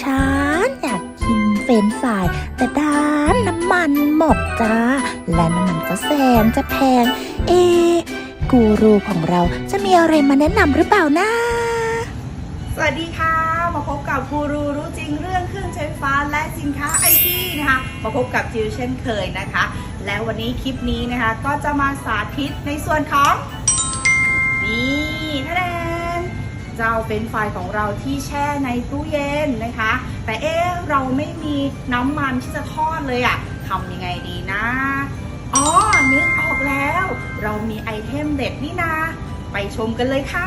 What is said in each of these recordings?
ฉันอยากกินเฟรนฟราย แต่ด้านน้ำมันหมดจ้า และน้ำมันก็แสนจะแพง เอ กูรูของเราจะมีอะไรมาแนะนำหรือเปล่านะสวัสดีค่ะ มาพบกับกูรูรู้จริงเรื่องเครื่องใช้ไฟฟ้าและสินค้าไอทีนะคะ มาพบกับจิวเช่นเคยนะคะ และวันนี้คลิปนี้นะคะก็จะมาสาธิตในส่วนของ นี่ท่าแดน เจ้าเป็นไฟของเราที่แช่ในตู้เย็นนะคะ แต่เอ๊ะเราไม่มีน้ำมันที่จะทอดเลยอะทำยังไงดีนะ อ๋อ นึกออกแล้ว เรามีไอเทมเด็ดนี่นาไปชมกันเลยค่ะ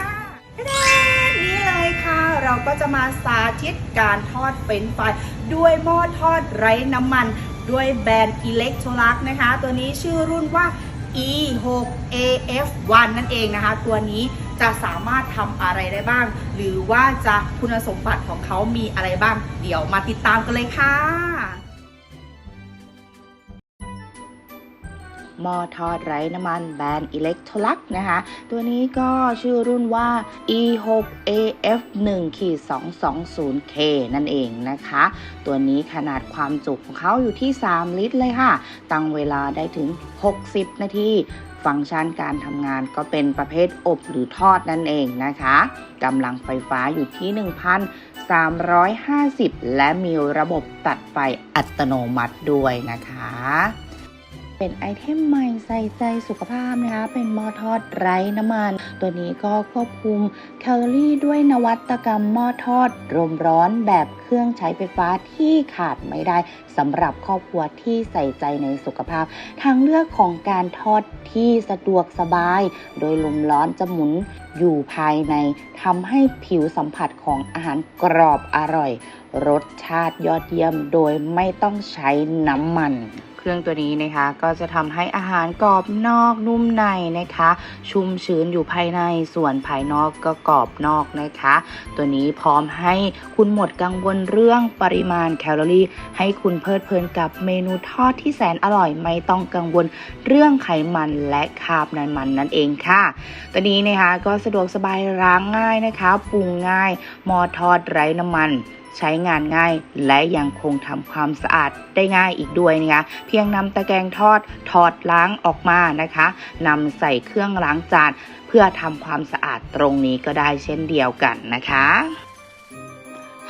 นี่เลยค่ะ เราก็จะมาสาธิตการทอดเฟรนฟรายด้วยหม้อทอดไร้น้ำมันด้วยแบรนด์อิเล็กโทรักนะคะ ตัวนี้ชื่อรุ่นว่า E6AF1 นั่นเองนะคะ ตัวนี้ จะสามารถทำอะไรได้บ้าง หรือว่าจะคุณสมบัติของเขามีอะไรบ้าง เดี๋ยวมาติดตามกันเลยค่ะหม้อทอดไร้น้ำมันแบรนด์อิเล็กโทลักนะคะ ตัวนี้ก็ชื่อรุ่นว่า E6AF1-220K นั่นเองนะคะ ตัวนี้ขนาดความจุของเขาอยู่ที่ 3 ลิตรเลยค่ะ ตั้งเวลาได้ถึง 60 นาที ฟังก์ชันการทำงานก็เป็นประเภทอบหรือทอดนั่นเองนะคะกำลังไฟฟ้าอยู่ที่ 1,350 และมีระบบตัดไฟอัตโนมัติด้วยนะคะ เป็นไอเทมใหม่ใส่ใจสุขภาพนะคะ เป็นหม้อทอดไร้น้ำมัน ตัวนี้ก็ควบคุมแคลอรี่ด้วยนวัตกรรมหม้อทอดลมร้อนแบบเครื่องใช้ไฟฟ้าที่ขาดไม่ได้สำหรับครอบครัวที่ใส่ใจในสุขภาพ ทางเลือกของการทอดที่สะดวกสบาย โดยลมร้อนจะหมุนอยู่ภายในทำให้ผิวสัมผัสของอาหารกรอบอร่อย รสชาติยอดเยี่ยมโดยไม่ต้องใช้น้ำมัน เครื่องตัวนี้นะคะ ก็จะทำให้อาหารกรอบนอกนุ่มในนะคะ ชุ่มชื้นอยู่ภายในส่วนภายนอกก็กรอบนอกนะคะ ตัวนี้พร้อมให้คุณหมดกังวลเรื่องปริมาณแคลอรี่ ให้คุณเพลิดเพลินกับเมนูทอดที่แสนอร่อยไม่ต้องกังวลเรื่องไขมันและคาร์บน้ำมันนั่นเองค่ะ ตัวนี้นะคะก็สะดวกสบายล้างง่ายนะคะปรุงง่าย หม้อทอดไร้น้ำมัน ใช้งานง่าย และยังคงทำความสะอาดได้ง่ายอีกด้วยนะคะเพียงนำตะแกรงทอดถอดล้างออกมานะคะนำใส่เครื่องล้างจานเพื่อทำความสะอาดตรงนี้ก็ได้เช่นเดียวกันนะคะ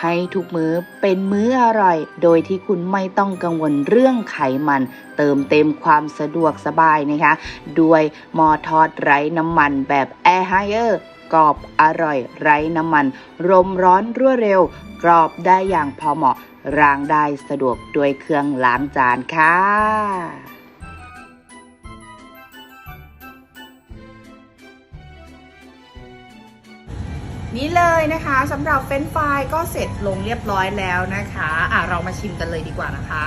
ให้ทุกมื้อเป็นมื้ออร่อย โดยที่คุณไม่ต้องกังวลเรื่องไขมัน เติมเต็มความสะดวกสบายนะคะ ด้วยหม้อทอดไร้น้ำมันแบบ Air Higher กรอบอร่อยไร้น้ำมัน รมร้อนรวดเร็ว กรอบได้อย่างพอเหมาะล้างได้สะดวกด้วยเครื่องล้างจานค่ะนี่เลยนะคะสำหรับเฟรนฟรายก็เสร็จลงเรียบร้อยแล้วนะคะ อะเรามาชิมกันเลยดีกว่านะคะ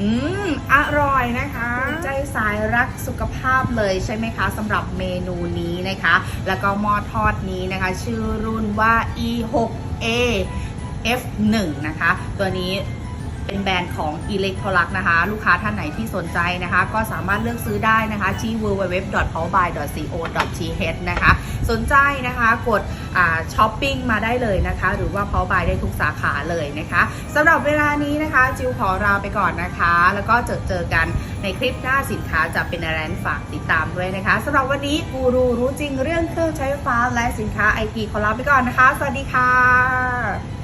อืม อร่อยนะคะ ใจสายรักสุขภาพเลยใช่ไหมคะสำหรับเมนูนี้นะคะ แล้วก็หม้อทอดนี้นะคะ ชื่อรุ่นว่า E6A F1 นะคะ ตัวนี้เป็นแบรนด์ของ e l e c t r o l u x นะคะ ลูกค้าท่านไหนที่สนใจนะคะ ก็สามารถเลือกซื้อได้นะคะที่ www.powerby.co.th นะคะ สนใจนะคะกดช้อปปิ้งมาได้เลยนะคะ หรือว่าเพาบายได้ทุกสาขาเลยนะคะสำหรับเวลานี้นะคะ จิวขอลาไปก่อนนะคะ แล้วก็เจอเจอกันในคลิปหน้าสินค้าจะเป็นอะไรฝากติดตามด้วยนะคะสำหรับวันนี้กูรูรู้จริงเรื่องเครื่องใช้ไฟฟ้าและสินค้าไอทีขอลาไปก่อนนะคะ สวัสดีค่ะ